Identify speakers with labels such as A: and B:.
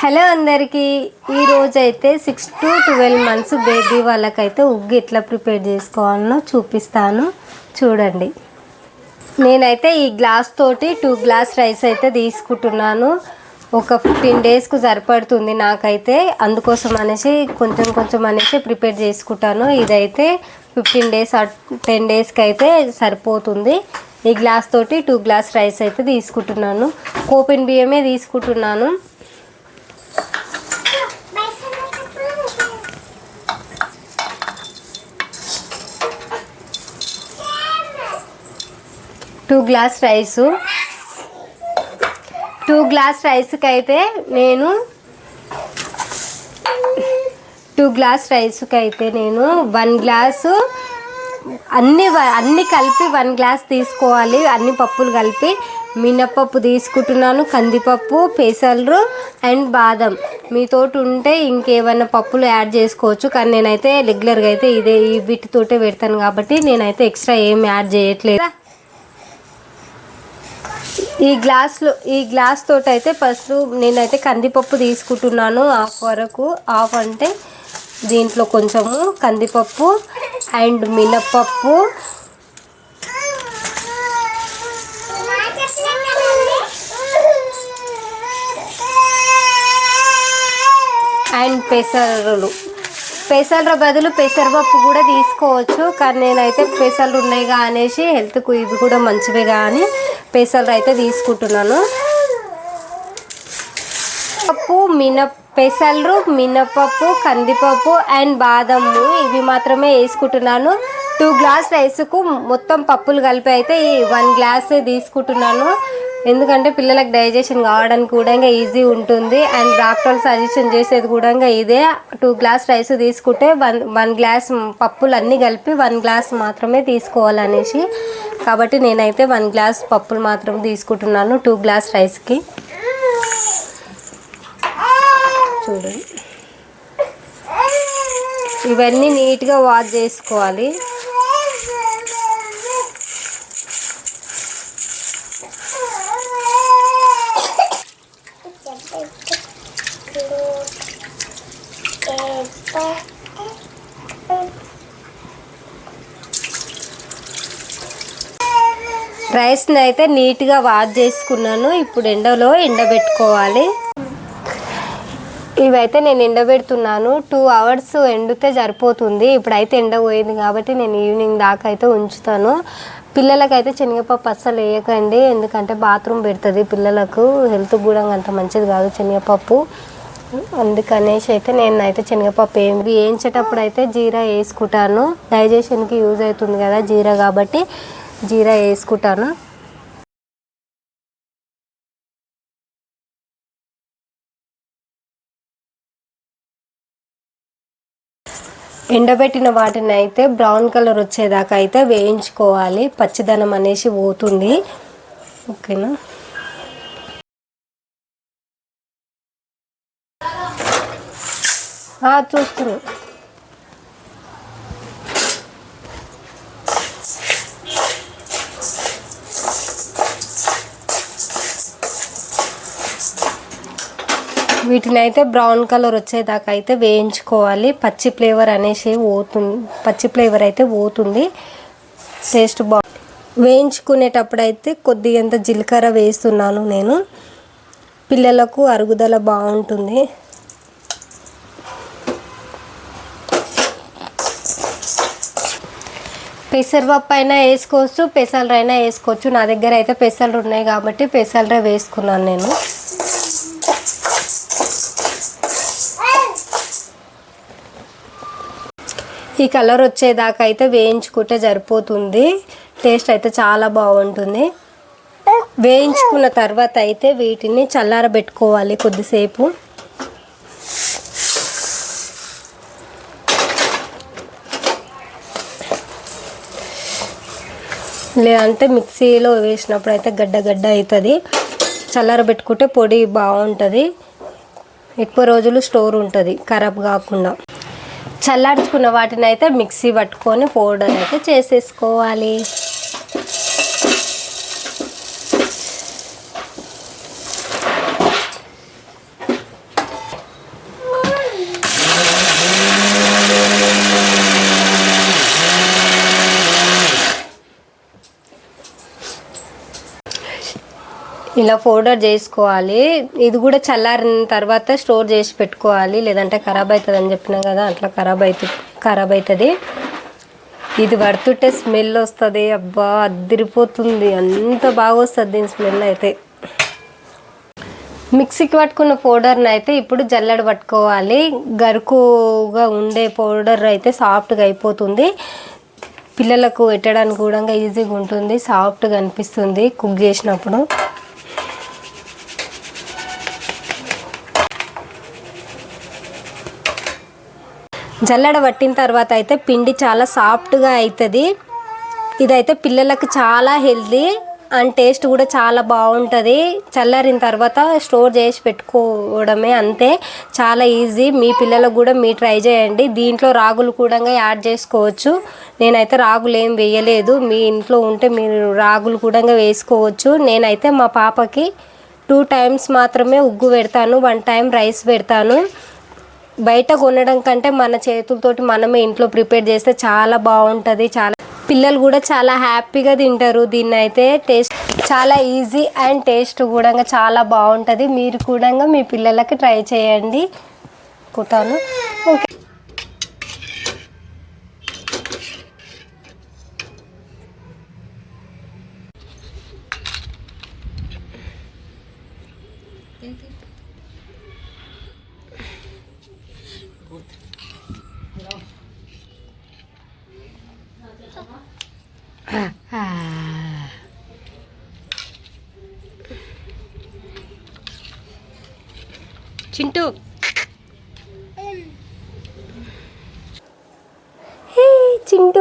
A: Hello అందరికీ. ఈరోజు అయితే six to twelve months baby వాళ్ళకైతే ఉగ్గు ఎట్లా ప్రిపేర్ చేసుకోవాలనో చూపిస్తాను. చూడండి. నేనైతే ఈ గ్లాస్ తోటి టూ గ్లాస్ రైస్ అయితే తీసుకుంటున్నాను. ఒక ఫిఫ్టీన్ డేస్కు సరిపడుతుంది నాకైతే. అందుకోసం అనేసి కొంచెం కొంచెం అనేసి ప్రిపేర్ చేసుకుంటాను. ఇదైతే ఫిఫ్టీన్ డేస్ టెన్ డేస్కి అయితే సరిపోతుంది. ఈ గ్లాస్ తోటి టూ గ్లాస్ రైస్ అయితే తీసుకుంటున్నాను. కోపిన్ బియ్యమే తీసుకుంటున్నాను. Two glass rice two glass రైస్కి అయితే నేను టూ గ్లాస్ రైస్కి అయితే నేను వన్ గ్లాసు అన్ని వ- అన్ని కలిపి వన్ గ్లాస్ తీసుకోవాలి. అన్ని పప్పులు కలిపి మినప్పప్పు తీసుకుంటున్నాను కందిపప్పు పెసలు అండ్ బాదం. మీతోటి ఉంటే ఇంకేమైనా పప్పులు యాడ్ చేసుకోవచ్చు. కానీ నేనైతే రెగ్యులర్గా అయితే ఇదే ఈ వీటితోటే పెడతాను కాబట్టి నేనైతే ఎక్స్ట్రా ఏం యాడ్ చేయట్లేదు. ఈ గ్లాస్లో ఈ గ్లాస్ తోటి అయితే ఫస్ట్ నేనైతే కందిపప్పు తీసుకుంటున్నాను ఆఫ్ వరకు. ఆఫ్ అంటే దీంట్లో కొంచెము కందిపప్పు అండ్ మినప్పప్పు. అండ్ పెసరులు. పెసర బదులు పెసరపప్పు కూడా తీసుకోవచ్చు కానీ నేనైతే పెసలు ఉన్నాయిగా అనేసి హెల్త్కు ఇవి కూడా మంచివే అని పెసలు అయితే తీసుకుంటున్నాను. పప్పు మిన పెసలు మినపప్పు కందిపప్పు అండ్ బాదము ఇవి మాత్రమే వేసుకుంటున్నాను. టూ గ్లాస్ రైస్కు మొత్తం పప్పులు కలిపి అయితే ఈ వన్ గ్లాస్ తీసుకుంటున్నాను. ఎందుకంటే పిల్లలకు డైజెషన్ కావడానికి కూడా ఇంకా ఈజీ ఉంటుంది. అండ్ డాక్టర్లు సజెషన్ చేసేది కూడా ఇదే. టూ గ్లాస్ రైస్ తీసుకుంటే వన్ వన్ గ్లాస్ పప్పులు అన్నీ కలిపి వన్ గ్లాస్ మాత్రమే తీసుకోవాలనేసి. కాబట్టి నేనైతే వన్ గ్లాస్ పప్పులు మాత్రం తీసుకుంటున్నాను టూ గ్లాస్ రైస్కి. చూడండి. ఇవన్నీ నీట్గా వాష్ చేసుకోవాలి. రైస్ని అయితే నీట్గా వాష్ చేసుకున్నాను. ఇప్పుడు ఎండలో ఎండబెట్టుకోవాలి. ఇవైతే నేను ఎండబెడుతున్నాను. టూ అవర్స్ ఎండితే సరిపోతుంది. ఇప్పుడైతే ఎండ పోయింది కాబట్టి నేను ఈవినింగ్ దాకా అయితే ఉంచుతాను. పిల్లలకైతే శనగపప్పు అస్సలు వేయకండి. ఎందుకంటే బాత్రూమ్ పెడుతుంది పిల్లలకు. హెల్త్ కూడా అంత మంచిది కాదు శనగపప్పు. అందుకనేసి అయితే నేను అయితే శనగపప్పు ఏం వేయించేటప్పుడు అయితే జీరా వేసుకుంటాను. డైజెషన్కి యూజ్ అవుతుంది కదా జీరా కాబట్టి జీరా వేసుకుంటాను. ఎండబెట్టిన వాటిని అయితే బ్రౌన్ కలర్ వచ్చేదాకా అయితే వేయించుకోవాలి. పచ్చిదనం అనేసి పోతుంది. ఓకేనా? ఆ, వీటిని అయితే బ్రౌన్ కలర్ వచ్చేదాకా అయితే వేయించుకోవాలి. పచ్చి ఫ్లేవర్ అనేసి పోతుంది పచ్చి ఫ్లేవర్ అయితే పోతుంది. టేస్ట్ బా వేయించుకునేటప్పుడు అయితే కొద్దిగా ఎంత జీలకర్ర వేస్తున్నాను నేను. పిల్లలకు అరుగుదల బాగుంటుంది. పెసరపప్పు అయినా వేసుకోవచ్చు పెసలరైనా వేసుకోవచ్చు. నా దగ్గర అయితే పెసలు ఉన్నాయి కాబట్టి పెసలరే వేసుకున్నాను నేను. ఈ కలర్ వచ్చేదాకా అయితే వేయించుకుంటే సరిపోతుంది. టేస్ట్ అయితే చాలా బాగుంటుంది. వేయించుకున్న తర్వాత అయితే వీటిని చల్లారబెట్టుకోవాలి కొద్దిసేపు. లేదంటే మిక్సీలో వేసినప్పుడు అయితే గడ్డ గడ్డ అవుతుంది. చల్లారబెట్టుకుంటే పొడి బాగుంటుంది. ఎక్కువ రోజులు స్టోర్ ఉంటుంది ఖరాబ్ కాకుండా. చల్లార్చుకున్న వాటిని అయితే మిక్సీ పట్టుకొని పౌడర్ అయితే చేసేసుకోవాలి. ఇలా ఫోల్డర్ చేసుకోవాలి. ఇది కూడా చల్లారిన తర్వాత స్టోర్ చేసి పెట్టుకోవాలి. లేదంటే ఖరాబ్ అవుతుంది అని చెప్పినా కదా అట్లా ఖరాబ్ అవుతుంది ఖరాబ్ అవుతుంది ఇది పడుతుంటే స్మెల్ వస్తుంది. అబ్బా అద్దరిపోతుంది అంత బాగా వస్తుంది దీని స్మెల్ అయితే. మిక్సీకి పట్టుకున్న పౌడర్ని అయితే ఇప్పుడు జల్లెడ పట్టుకోవాలి. గరుకుగా ఉండే పౌడర్ అయితే సాఫ్ట్గా అయిపోతుంది. పిల్లలకు పెట్టడానికి కూడా ఈజీగా ఉంటుంది. సాఫ్ట్గా అనిపిస్తుంది కుక్ చేసినప్పుడు. జల్లెడ పట్టిన తర్వాత అయితే పిండి చాలా సాఫ్ట్గా అవుతుంది ఇదైతే పిల్లలకు చాలా హెల్తీ అండ్ టేస్ట్ కూడా చాలా బాగుంటుంది. చల్లారిన తర్వాత స్టోర్ చేసి పెట్టుకోవడమే అంతే. చాలా ఈజీ. మీ పిల్లలకు కూడా మీరు ట్రై చేయండి. దీంట్లో రాగులు కూడా యాడ్ చేసుకోవచ్చు. నేనైతే రాగులు ఏం వేయలేదు. మీ ఇంట్లో ఉంటే మీరు రాగులు కూడా వేసుకోవచ్చు. నేనైతే మా పాపకి టూ టైమ్స్ మాత్రమే ఉగ్గు పెడతాను. వన్ టైం రైస్ పెడతాను. బయట కొనడం కంటే మన చేతులతోటి మనమే ఇంట్లో ప్రిపేర్ చేస్తే చాలా బాగుంటుంది. చాలా పిల్లలు కూడా చాలా హ్యాపీగా తింటారు. దీన్ని అయితే టేస్ట్ చాలా ఈజీ అండ్ టేస్ట్ కూడా చాలా బాగుంటుంది. మీరు కూడా మీ పిల్లలకి ట్రై చేయండి. కుతాను. ఓకే. à, à. Chintu. Hey Chintu.